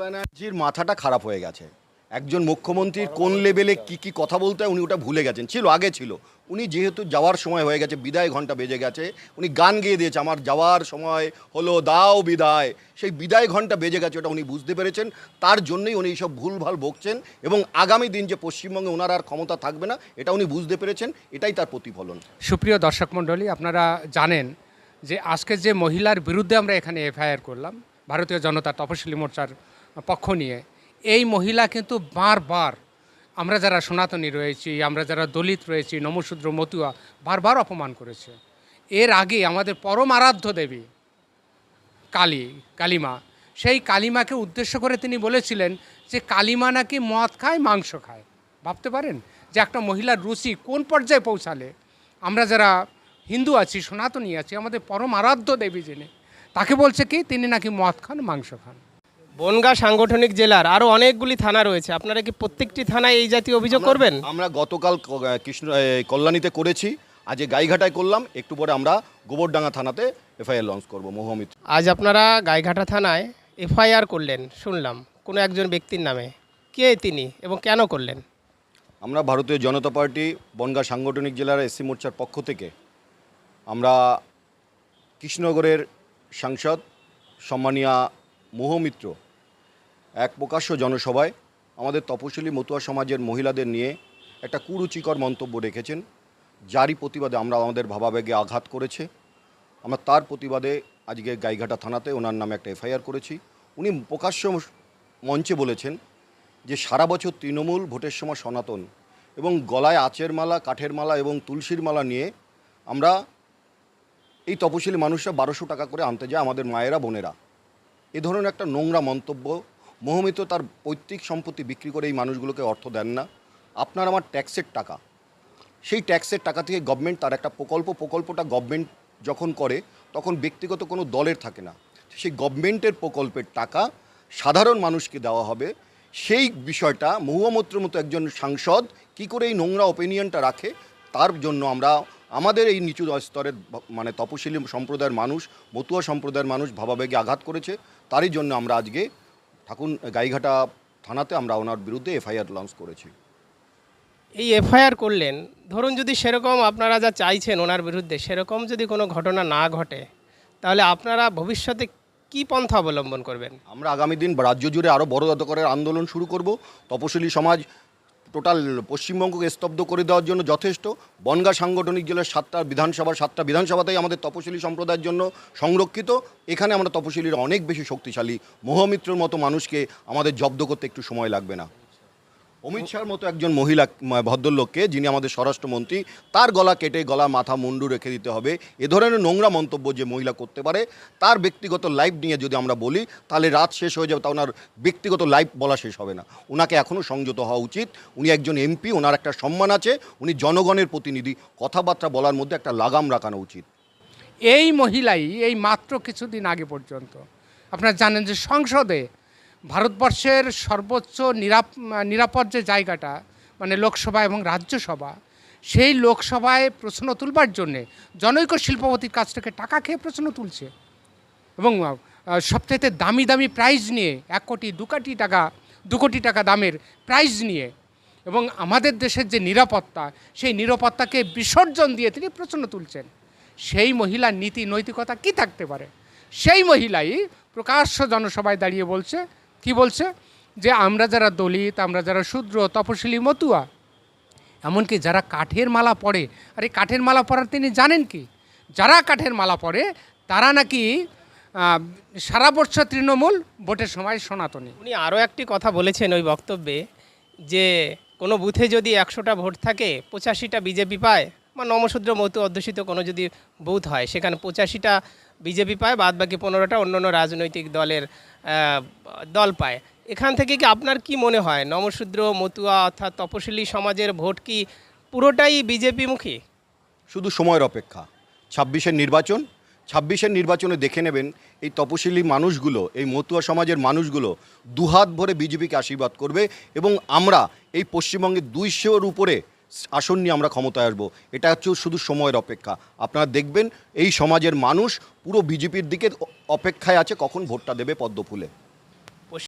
ব্যানার্জির মাথাটা খারাপ হয়ে গেছে। একজন মুখ্যমন্ত্রীর কোন লেভেলে কি কি কথা বলতে হয় উনি ওটা ভুলে গেছেন। ছিল, আগে ছিল। উনি যেহেতু যাওয়ার সময় হয়ে গেছে, বিদায় ঘণ্টা বেজে গেছে, উনি গান গেয়ে দিয়েছে, আমার যাওয়ার সময় হলো, দাও বিদায়। সেই বিদায় ঘণ্টা বেজে গেছে ওটা উনি বুঝতে পেরেছেন। তার জন্যই উনি এইসব ভুলভাল বকছেন এবং আগামী দিন যে পশ্চিমবঙ্গে ওনার আর ক্ষমতা থাকবে না, এটা উনি বুঝতে পেরেছেন, এটাই তার প্রতিফলন। সুপ্রিয় দর্শক মণ্ডলী, আপনারা জানেন যে আজকে যে মহিলার বিরুদ্ধে আমরা এখানে এফআইআর করলাম, ভারতীয় জনতা তপশিলি মোর্চার পক্ষ নিয়ে। এই মহিলা কিন্তু বারবার আমরা যারা সনাতনী রয়েছি, আমরা যারা দলিত রয়েছি নমশূদ্র মতুয়া, বারবার অপমান করেছে। এর আগে আমাদের পরম আরাধ্য দেবী, কালী, কালিমা, সেই কালিমাকে উদ্দেশ্য করে তিনি বলেছিলেন যে কালিমা নাকি মদ খায়, মাংস খায়। ভাবতে পারেন যে একটা মহিলার রুচি কোন পর্যায়ে পৌঁছালে? আমরা যারা হিন্দু আছি, সনাতনী আছি, আমাদের পরম আরাধ্য দেবী যিনি, তাকে বলছে কি, তিনি নাকি মদ খান, মাংস খান। বনগাঁ সাংগঠনিক জেলার আরও অনেকগুলি থানা রয়েছে। আপনারা কি প্রত্যেকটি থানায় এই জাতীয় অভিযোগ করবেন? আমরা গতকাল কৃষ্ণ কল্যাণীতে করেছি। আজকে গাইঘাটায় করলাম। একটু পরে আমরা গোবরডাঙ্গা থানাতে এফআইআর লঞ্চ করব। মহামিত্র আজ আপনারা গাইঘাটা থানায় এফআইআর করলেন শুনলাম। কোনো একজন ব্যক্তির নামে। কে তিনি এবং কেন করলেন? আমরা ভারতীয় জনতা পার্টি বনগাঁ সাংগঠনিক জেলার এসসি মোর্চার পক্ষ থেকে আমরা কৃষ্ণনগরের সাংসদ সম্মানীয়া মোহমিত্র এক প্রকাশ্য জনসভায় আমাদের তপশিলি মতুয়া সমাজের মহিলাদের নিয়ে একটা কুরুচিকর মন্তব্য রেখেছেন। যারই প্রতিবাদে আমরা আমাদের ভাবাবেগে আঘাত করেছে। আমরা তার প্রতিবাদে আজকে গাইঘাটা থানাতে ওনার নামে একটা এফআইআর করেছি। উনি প্রকাশ্য মঞ্চে বলেছেন যে সারা বছর তৃণমূল ভোটের সময় সনাতন এবং গলায় আচের মালা, কাঠের মালা এবং তুলসীর মালা নিয়ে আমরা এই তপশিলি মানুষরা বারোশো টাকা করে আনতে যায় আমাদের মায়েরা, বোনেরা। এ ধরনের একটা নোংরা মন্তব্য মোহমিত তার পৈতৃক সম্পত্তি বিক্রি করে এই মানুষগুলোকে অর্থ দেন না। আপনার আমার ট্যাক্সের টাকা। সেই ট্যাক্সের টাকা থেকে গভর্নমেন্ট তার একটা প্রকল্প, প্রকল্পটা গভর্নমেন্ট যখন করে, তখন ব্যক্তিগত কোনো দলের থাকে না। সেই গভর্নমেন্টের প্রকল্পের টাকা সাধারণ মানুষকে দেওয়া হবে। সেই বিষয়টা মহুয়ামত্র মতো একজন সাংসদ কি করে এই নোংরা ওপিনিয়নটা রাখে, তার জন্য আমরা আমাদের এই নিচু স্তরের মানে তপশিলি সম্প্রদায়ের মানুষ, মতুয়া সম্প্রদায়ের মানুষ ভাবাবেগে আঘাত করেছে। তারই জন্য আমরা আজকে ঠাকুর গাইঘাটা থানাতে আমরা ওনার বিরুদ্ধে এফআইআর লঞ্চ করেছি। এই এফআইআর করলেন ধরুন যদি সেরকম আপনারা যা চাইছেন ওনার বিরুদ্ধে সেরকম যদি কোনো ঘটনা না ঘটে তাহলে আপনারা ভবিষ্যতে কি পন্থা অবলম্বন করবেন? আমরা আগামী দিন রাজ্য জুড়ে আরও বড় করে আন্দোলন শুরু করব। তপশিলি সমাজ টোটাল পশ্চিমবঙ্গকে স্তব্ধ করে দেওয়ার জন্য যথেষ্ট। বনগা সাংগঠনিক জেলার সাতটা বিধানসভার সাতটা বিধানসভাতেই আমাদের তপশিলি সম্প্রদায়ের জন্য সংরক্ষিত। এখানে আমরা তপশিলির অনেক বেশি শক্তিশালী মোহমিত্রর মতো মানুষকে আমাদের জব্দ করতে একটু সময় লাগবে না। অমিত শাহর মতো একজন মহিলা ভদ্রলোককে যিনি আমাদের স্বরাষ্ট্রমন্ত্রী, তার গলা কেটে গলা মাথা মুন্ডু রেখে দিতে হবে। এ ধরনের নোংরা মন্তব্য যে মহিলা করতে পারে, তার ব্যক্তিগত লাইফ নিয়ে যদি আমরা বলি, তাহলে রাত শেষ হয়ে যাবে, তা ওনার ব্যক্তিগত লাইফ বলা শেষ হবে না। ওনাকে এখনও সংযত হওয়া উচিত। উনি একজন এমপি, ওনার একটা সম্মান আছে, উনি জনগণের প্রতিনিধি। কথাবার্তা বলার মধ্যে একটা লাগাম রাখানো উচিত। এই মহিলাই এই মাত্র কিছুদিন আগে পর্যন্ত, আপনারা জানেন যে সংসদে ভারতবর্ষের সর্বোচ্চ নিরাপ, নিরাপদ যে জায়গাটা মানে লোকসভা এবং রাজ্যসভা, সেই লোকসভায় প্রশ্ন তুলবার জন্যে জনৈক শিল্পপতির কাছ থেকে টাকা খেয়ে প্রশ্ন তুলছে। এবং সবচাইতে দামি দামি প্রাইজ নিয়ে এক কোটি, দু কোটি টাকা, দু কোটি টাকা দামের প্রাইজ নিয়ে এবং আমাদের দেশের যে নিরাপত্তা, সেই নিরাপত্তাকে বিসর্জন দিয়ে তিনি প্রশ্ন তুলছেন। সেই মহিলার নীতি, নৈতিকতা কি থাকতে পারে? সেই মহিলাই প্রকাশ্য জনসভায় দাঁড়িয়ে বলছে কি বলছে? যে আমরা যারা দলিত, আমরা যারা শূদ্র, তপশিলি, মতুয়া, এমনকি যারা কাঠের মালা পরে, আর এই কাঠের মালা পরার তিনি জানেন কি? যারা কাঠের মালা পরে, তারা নাকি সারা বছর তৃণমূল, ভোটের সময় সনাতনী। উনি আরও একটি কথা বলেছেন ওই বক্তব্যে, যে কোনো বুথে যদি একশোটা ভোট থাকে, পঁচাশিটা বিজেপি পায়, বা নমশূদ্র মতো অধ্যুষিত কোনো যদি বুথ হয়, সেখানে পঁচাশিটা বিজেপি পায় বাদ বাকি পনেরোটা অন্য অন্য রাজনৈতিক দলের দল পায়। এখান থেকে কি আপনার কি মনে হয়? নমশূদ্র, মতুয়া অর্থাৎ তপশিলি সমাজের ভোট কি পুরোটাই বিজেপিমুখী? শুধু সময়ের অপেক্ষা। ছাব্বিশের নির্বাচন, ছাব্বিশের নির্বাচনে দেখে নেবেন এই তপশিলি মানুষগুলো, এই মতুয়া সমাজের মানুষগুলো দুহাত ভরে বিজেপিকে আশীর্বাদ করবে এবং আমরা এই পশ্চিমবঙ্গে দুইশোর উপরে আসন নিয়ে আমরা ক্ষমতায় আসব। এটা হচ্ছে শুধু সময়ের অপেক্ষা। আপনারা দেখবেন এই সমাজের মানুষ পুরো বিজেপির দিকে অপেক্ষায় আছে কখন ভোটটা দেবে পদ্ম ফুলে।